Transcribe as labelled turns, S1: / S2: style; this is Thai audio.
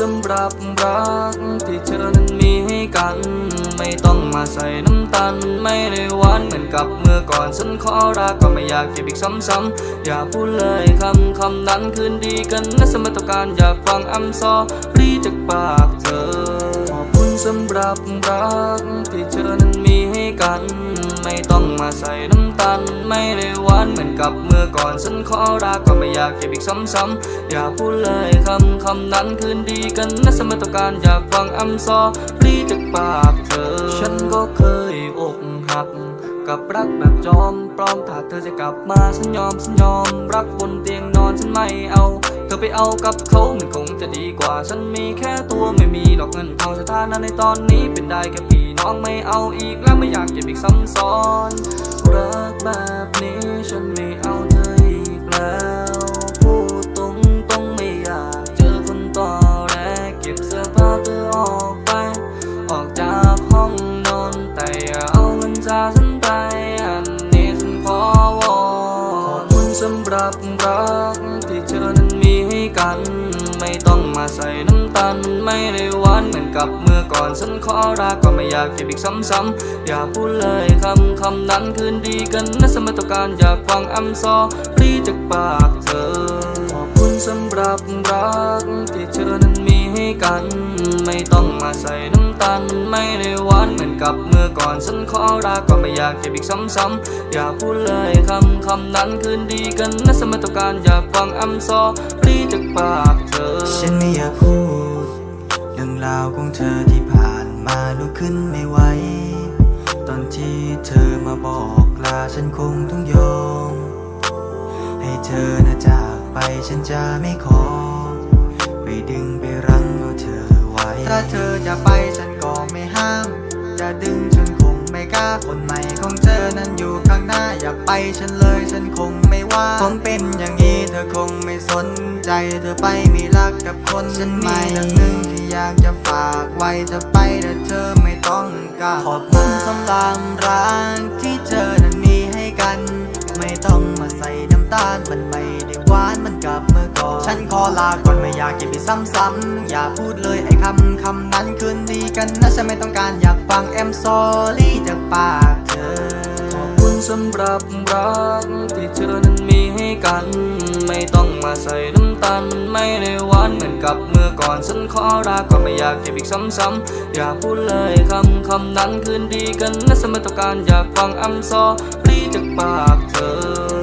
S1: สำหรับรักที่เธอนั้นมีให้กัน ไม่ต้องมาใส่น้ำตาลไม่ได้หวานเหมือนกับเมื่อก่อนฉันขอรักก็ไม่อยากเก็บอีกซ้ำๆอย่าพูดเลยคำคำนั้นคืนดีกันนะสมต้องการอยากฟังอัมซอรีจากปากเธอขอบคุณสำหรับรักที่เธอนั้น กัน ไม่ต้องมาใส่น้ำตาลไม่ได้หวานเหมือนกับเมื่อก่อน ฉันขอรักก็ไม่อยากเก็บอีกซ้ำๆอย่าพูดเลยคำคำนั้นคืนดีกันนะสมต้องการอยากฟังอัมซอรีจากปากเธอ ฉันก็เคยอกหักกับรักแบบจอมปลอมถ้าเธอจะกลับมาฉันยอมฉันยอม รักบนเตียงนอนฉันไม่เอาเธอไปเอากับเขามันคงจะดีกว่า ฉันมีแค่ตัวไม่มีดอกเงินทองสถานะในตอนนี้เป็นได้แค่พี่ น้องไม่เอาอีกแล้วไม่อยากเก็บอีกซ้ำซ้อน รักแบบนี้ฉันไม่เอาเธออีกแล้ว พูดตรงตรงไม่อยากเจอคนต่อแรกเก็บเสื้อผ้าเธอออกไป ออกจากห้องนอนแต่อย่าเอาเงินจากฉันไปอันนี้ฉันขอวอนขอบคุณสำหรับรักที่เธอนั้นมีให้กัน ไม่ต้องมาใส่น้ำ ตันไม่ได้หวานเหมือนกับเมื่อก่อนฉันขอรักก็ไม่อยากเก็บอีกซ้ำๆอย่าพูดเลยคำคำนั้นคืนดีกันนะสมตการอยากฟังอัมซอรีจากปากเธอ ขอบคุณสำหรับรักที่เธอนั้นมีให้กัน ไม่ต้องมาใส่น้ำตาลไม่ได้หวานเหมือนกับเมื่อก่อนฉันขอรักก็ไม่อยากเก็บอีกซ้ำๆอย่าพูดเลยคำคำนั้นคืนดีกันนะสมตการอยากฟังอัมซอรีจากปากเธอ
S2: ฉันไม่อยากพูด ราวของเธอที่ผ่านมาลุกขึ้นไม่ไหว ตอนที่เธอมาบอกลาฉันคงต้องยอม ให้เธอนะจากไปฉันจะไม่ขอ ไปดึงไปรั้งเอาเธอไว้ ถ้าเธอจะไปฉันก็ไม่ห้าม จะดึงฉันคงไม่กล้าคนใหม่ของเธอนั้นอยู่างหน้าอย่าไปฉันเลยฉันคงไม่ว่าคงเป็นอย่างนี้เธอคงไม่สนใจ เธอไปมีรักกับคนฉันมีเรื่องหนึ่งที่อยากจะฝากไว้จะไปแต่เธอไม่ต้องการขอบคุณสำหรับรักที่เธอนั้นมีให้กัน ไม่ต้องมาใส่น้ำตาลมันไม่ได้หวานมันกับเมื่อก่อน ฉันขอลาก่อนไม่อยากเก็บไปซ้ำๆอย่าพูดเลยไอ้คำคำนั้นคืนดีกันนะฉันไม่ต้องการอยากฟังแอมซอรี่จากปาก
S1: สำหรับรักที่เธอนั้นมีให้กัน ไม่ต้องมาใส่น้ำตาลมันไม่ได้หวานเหมือนกับเมื่อก่อนฉันขอรักก็ไม่อยากเก็บอีกซ้ำๆอย่าพูดเลยคำคำนั้นคืนดีกันนะสมต้องการอยากฟังอัมซอรีจากปากเธอ